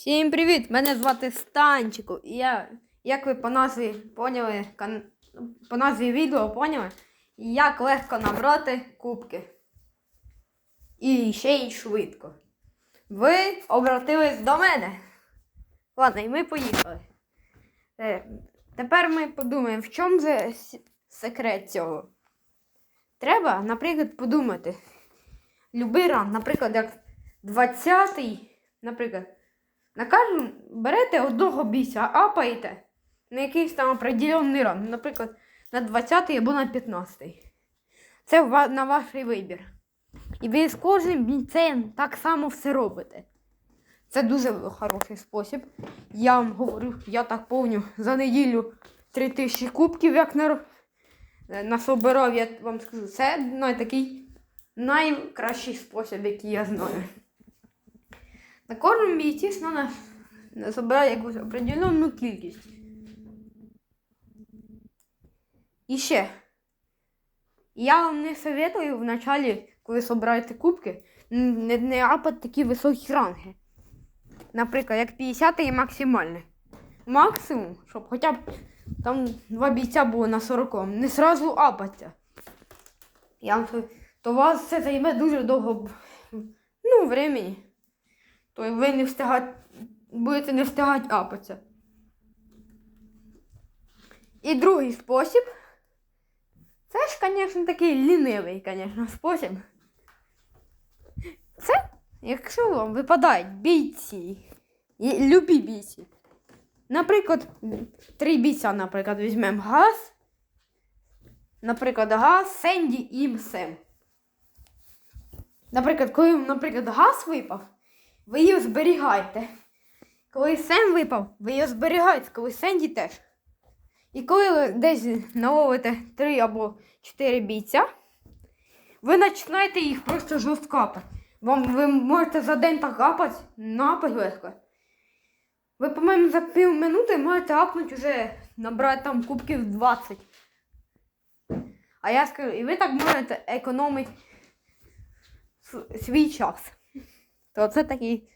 Всім привіт! Мене звати Станчику. І я, як ви по назві поняли, кан... по назві відео поняли, як легко набрати кубки. І ще й швидко. Ви обратились до мене. Ладно, і ми поїхали. Е, тепер ми подумаємо, в чому секрет цього. Треба, наприклад, подумати. Любий ран, наприклад, як 20-й, наприклад. На кожну берете одного бійця, апаєте на якийсь там определенний ран, наприклад, на 20 або на 15. Це на ваш вибір. І ви з кожним бійцем так само все робите. Це дуже хороший спосіб. Я вам говорю, я так повню за неділю 3000 кубків, як на, насобирав, я вам скажу, це ну, такий найкращий спосіб, який я знаю. На бійці треба забирати якусь определенну кількість. І ще. Я вам не советую в началі, коли збираєте кубки, не, не апати такі високі ранги. Наприклад, як 50 і максимальний. Максимум, щоб хоча б там два бійця було на 40, не сразу апаться. Я вам то вас це займе дуже довго ну, времени то ви не встигать, будете не встигати апатися. І другий спосіб. Це ж, звісно, такий лінивий, звісно, спосіб. Це, якщо вам випадають бійці, і любі бійці. Наприклад, три бійця, наприклад, візьмемо газ. Наприклад, газ, Сенді і Мсем. Наприклад, коли, наприклад, газ випав, ви її зберігайте. Коли Сем випав, ви її зберігайте, коли Сенді теж. І коли ви десь наловите три або чотири бійця, ви починаєте їх просто жорстко капати. Вам ви можете за день так капати, напать легко. Ви, по-моєму, за пів минути можете апнути вже набрати там кубків 20. А я скажу, і ви так можете економити свій час то це такий,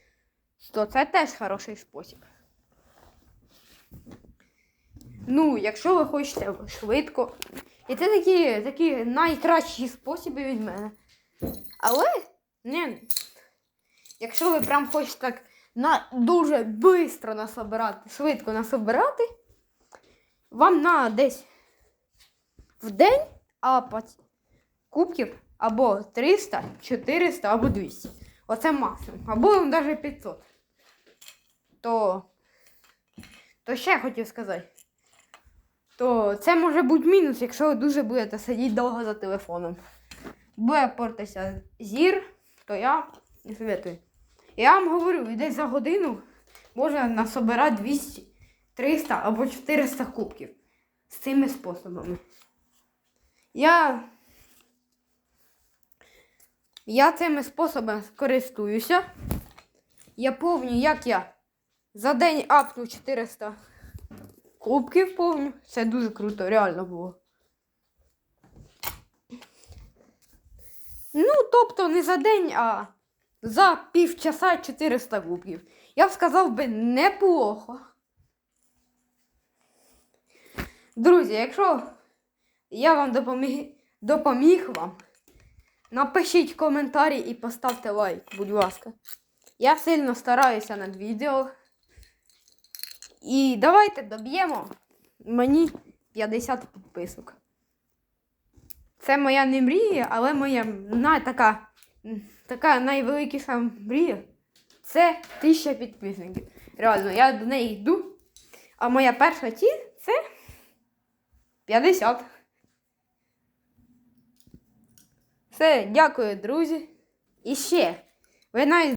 то це теж хороший спосіб. Ну, якщо ви хочете швидко. І це такі, такі найкращі способи від мене. Але, не, якщо ви прям хочете так на, дуже швидко насобирати, швидко насобирати, вам на десь в день апати кубків або 300, 400 або 200. Оце максимум. Або навіть 500. То. То ще хотів сказати. То це може бути мінус, якщо ви дуже будете сидіти довго за телефоном. Буде портитися зір, то я советую. Я вам говорю, десь за годину можна насобирати 200, 300 або 400 кубків з цими способами. Я я цими способами користуюся. Я помню, як я за день апнув 400 кубків помню. Це дуже круто, реально було. Ну, тобто не за день, а за півчаса 400 кубків. Я б сказав би неплохо. Друзі, якщо я вам допоміг, допоміг вам. Напишіть коментарі і поставте лайк, будь ласка. Я сильно стараюся над відео. І давайте доб'ємо мені 50 підписок. Це моя не мрія, але моя на, така, така найвеликіша мрія. Це 1000 підписників. Реально, я до неї йду. А моя перша ціль це 50. Все, дякую, друзі. І ще, ви навіть